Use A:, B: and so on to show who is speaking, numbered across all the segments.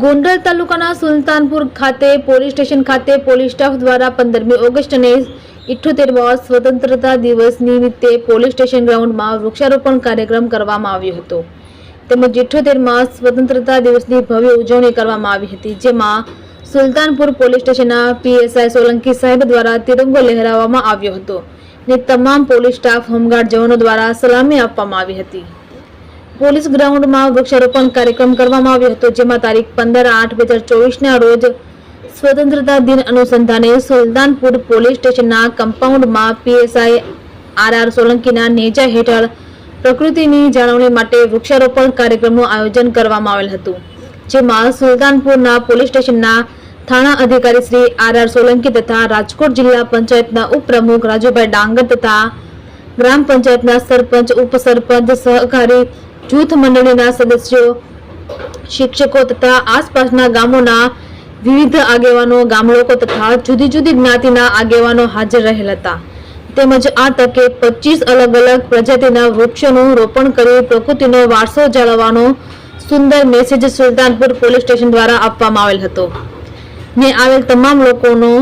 A: ગોંડલ તાલુકાના સુલતાનપુર ખાતે, police station ખાતે પોલીસ સ્ટાફ દ્વારા પંદરમી ઓગસ્ટને ઇઠ્ઠોતેરમા સ્વતંત્રતા દિવસ નિમિત્તે પોલીસ સ્ટેશન ગ્રાઉન્ડમાં વૃક્ષારોપણ કાર્યક્રમ કરવામાં આવ્યો હતો. તેમજ ઇઠ્ઠોતેરમાં સ્વતંત્રતા દિવસની ભવ્ય ઉજવણી કરવામાં આવી હતી, જેમાં સુલતાનપુર પોલીસ સ્ટેશનના પીએસઆઈ સોલંકી સાહેબ દ્વારા તિરંગો લહેરાવવામાં આવ્યો હતો ને તમામ પોલીસ સ્ટાફ હોમગાર્ડ જવાનો દ્વારા સલામી આપવામાં આવી હતી. પોલીસ ગ્રાઉન્ડમાં વૃક્ષારોપણ કાર્યક્રમ કરવામાં આવ્યો હતો, જેમાં તારીખ પંદર આઠ બે હજાર ચોવીસના રોજ સ્વતંત્રતા દિન અનુસંધાને સુલતાનપુર પોલીસ સ્ટેશનના કમ્પાઉન્ડમાં પીએસઆઈ આર આર સોલંકીના નેજા હેઠળ પ્રકૃતિની જાળવણી માટે વૃક્ષારોપણ કાર્યક્રમનું આયોજન કરવામાં આવેલ હતું, જેમાં સુલતાનપુરના પોલીસ સ્ટેશનના થાણા અધિકારી શ્રી આર આર સોલંકી તથા રાજકોટ જિલ્લા પંચાયતના ઉપપ્રમુખ રાજુભાઈ ડાંગર તથા ગ્રામ પંચાયતના સરપંચ, ઉપસરપંચ, સહકારી જૂથ મંડળીના સદસ્યો, શિક્ષકો તથા આસપાસના ગામોના વિવિધ આગેવાનો, ગામલોકો તથા જુદી જુદી જ્ઞાતિના આગેવાનો હાજર રહેલ હતા. તેમજ આ તકે પચીસ અલગ અલગ પ્રજાતિના વૃક્ષોનું રોપણ કરી પ્રકૃતિનો વારસો જાળવવાનો સુંદર મેસેજ સુલતાનપુર પોલીસ સ્ટેશન દ્વારા આપવામાં આવેલ હતો. ને આવેલ તમામ લોકોનો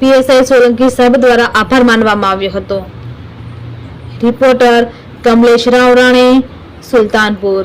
A: પીએસઆઈ સોલંકી સાહેબ દ્વારા આભાર માનવામાં આવ્યો હતો. રિપોર્ટર કમલેશ રાવરાણી સુલતાનપુર